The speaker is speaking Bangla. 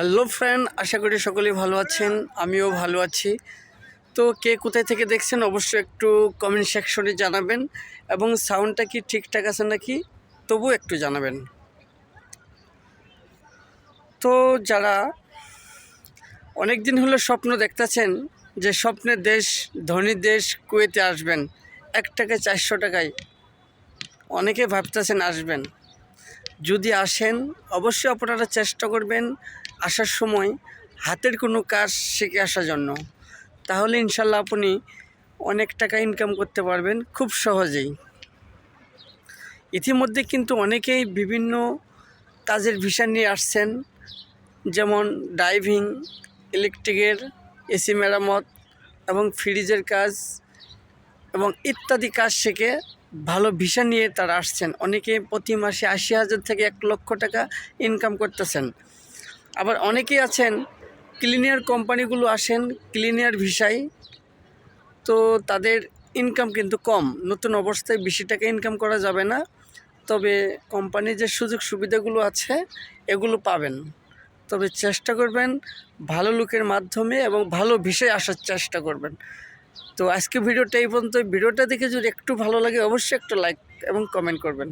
হ্যালো ফ্রেন্ড, আশা করি সকলেই ভালো আছেন, আমিও ভালো আছি। তো কে কোথায় থেকে দেখছেন অবশ্যই একটু কমেন্ট সেকশনে জানাবেন এবং সাউন্ডটা কি ঠিকঠাক আছে নাকি তবু একটু জানাবেন। তো যারা অনেক দিন হলো স্বপ্ন দেখতেছেন যে স্বপ্নের দেশ, ধনী দেশ কুয়েতে আসবেন, এক টাকায় চারশো টাকায়, অনেকে ভাবতেছেন আসবেন। যদি আসেন, অবশ্যই আপনারা চেষ্টা করবেন আসার সময় হাতের কোনো কাজ শিখে আসার জন্য। তাহলে ইনশাল্লাহ আপনি অনেক টাকা ইনকাম করতে পারবেন খুব সহজেই। ইতিমধ্যে কিন্তু অনেকেই বিভিন্ন কাজের ভিসা নিয়ে আসছেন, যেমন ড্রাইভিং, ইলেকট্রিকের এসি মেরামত এবং ফ্রিজের কাজ এবং ইত্যাদি কাজ শিখে ভালো ভিসা নিয়ে তারা আসছেন। অনেকে প্রতি মাসে আশি হাজার থেকে এক লক্ষ টাকা ইনকাম করতেছেন। আবার অনেকেই আছেন ক্লিনিয়ার কোম্পানিগুলো আসেন ক্লিনিয়ার ভিসায় তো তাদের ইনকাম কিন্তু কম। নতুন অবস্থায় বেশি টাকা ইনকাম করা যাবে না। তবে কোম্পানির যে সুযোগ সুবিধাগুলো আছে, এগুলো পাবেন। তবে চেষ্টা করবেন ভালো লোকের মাধ্যমে এবং ভালো ভিসায় আসার চেষ্টা করবেন। তো আজকে ভিডিওটা এই পর্যন্ত ভিডিওটা দেখে যদি একটু ভালো লাগে, অবশ্যই একটা লাইক এবং কমেন্ট করবেন।